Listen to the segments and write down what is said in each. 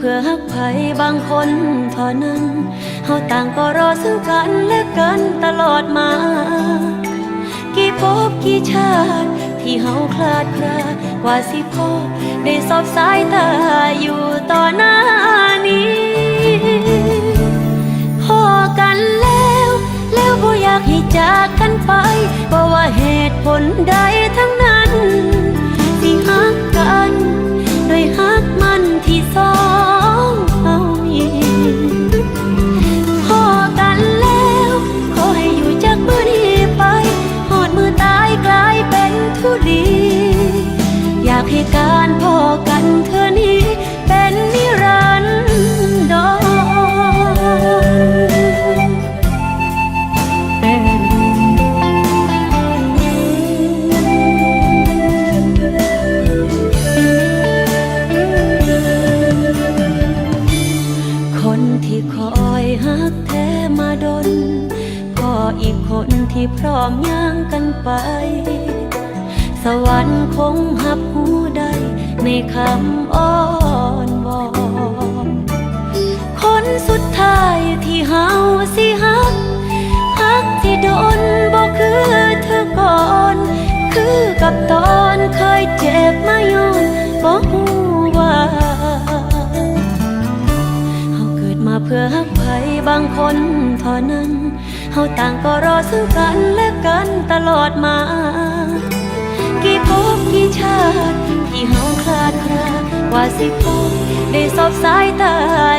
เพื่อฮักไผบางคนเท่านั้นเฮาต่างก็รอซึ่งกันและกันตลอดมา กี่ภพกี่ชาติ ที่เฮาคลาดคลากว่าสิพบได้สอบสายตาอยู่ต่อหน้านี้พอกันแล้ว แล้วบ่อยากให้จากกันไปบ่ว่าเหตุผลใดทั้งนั้น การพอกันเธอนี้เป็นนิรันดรคนที่คอยฮักแท้มาดน พออีกคนที่พร้อมย่างกันไป สวรรค์คงหับหูได้ในคำอ้อนวอนคนสุดท้ายที่เฮาสิฮักฮักที่โดนบอกคือเธอก่อน คือกับตอนเคยเจ็บมาย้อนบอกหูว่าเฮาเกิดมาเพื่อฮักไผบางคนเท่านั้นเฮาต่างก็รอซึ่งกันและกันตลอดมา กี่ภพกี่ชาติที่เฮาคลาดคลากว่าสิพบได้สอบสายตา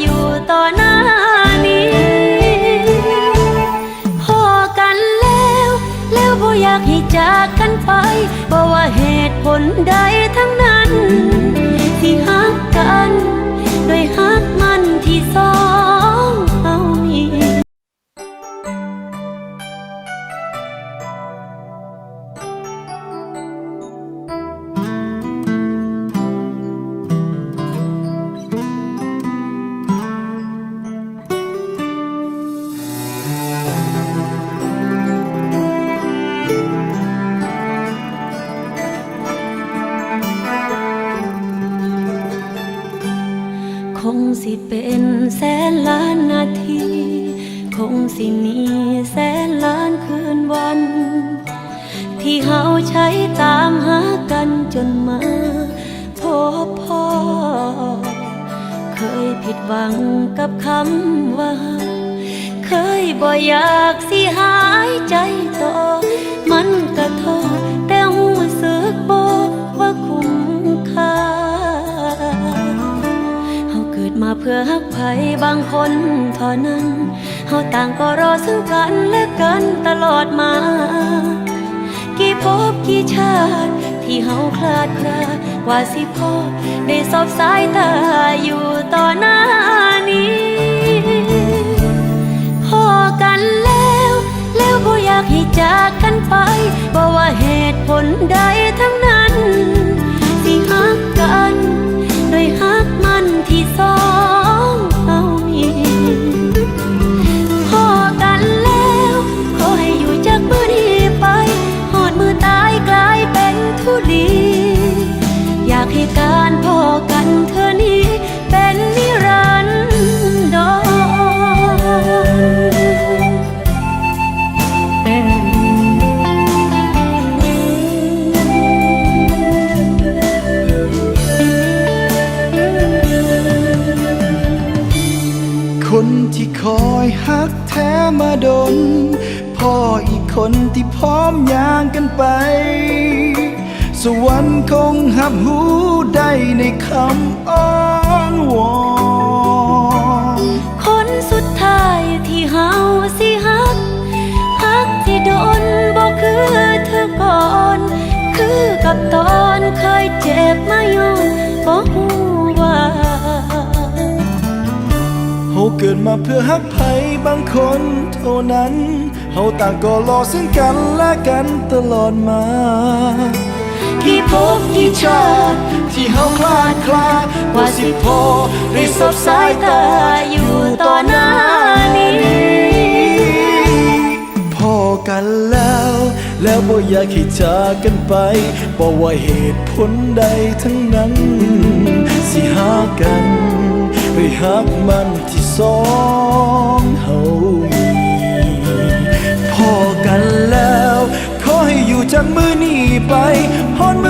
อยู่ต่อหน้านี้ พอกันแล้ว แล้วบ่อยากให้จากกันไปบ่ว่าเหตุผลใดทั้ง งสิมีแสนล้านคืนวัน ที่เฮาใช้ตามหากันจนมาพบพ่อ เคยผิดหวังกับคำว่า เคยบ่อยากสิหายใจต่อ มันกระทบ ใครบางคนเท่านั้นเฮาต่างก็รอซึ่งกันและกันตลอดมา กี่พบกี่ชาติ ที่เฮาคลาดคลากว่าสิพอได้สอบสายตาอยู่ต่อหน้านี้ ให้การพอกันเธอนี้เป็นนิรันดรคนที่คอยฮักแท้มาดนพ่ออีกคนที่พร้อมย่างกันไป สวรรค์คงหับหูได้ในคำอ้อนวอนคนสุดท้ายที่เฮาสิฮักฮักที่โดนบอกคือเธอก่อน คือกับตอนเคยเจ็บมาย้อนบอกหูว่าเฮาเกิดมาเพื่อฮักไผบางคนเท่านั้นเฮาต่างก็รอซึ่งกันและกันตลอดมา กี่ภพกี่ชาติที่เฮาคลาดคลาว่าสิพอได้สบสายตาอยู่ต่อหน้านี้พอกันแล้ว แล้วบ่อยากให้จากกันไปบอกว่าเหตุผลใดทั้งนั้น สิหากันไปหักมันที่สองเฮามีพอกันแล้ว ขอให้อยู่จากมือ ไปฮอนมื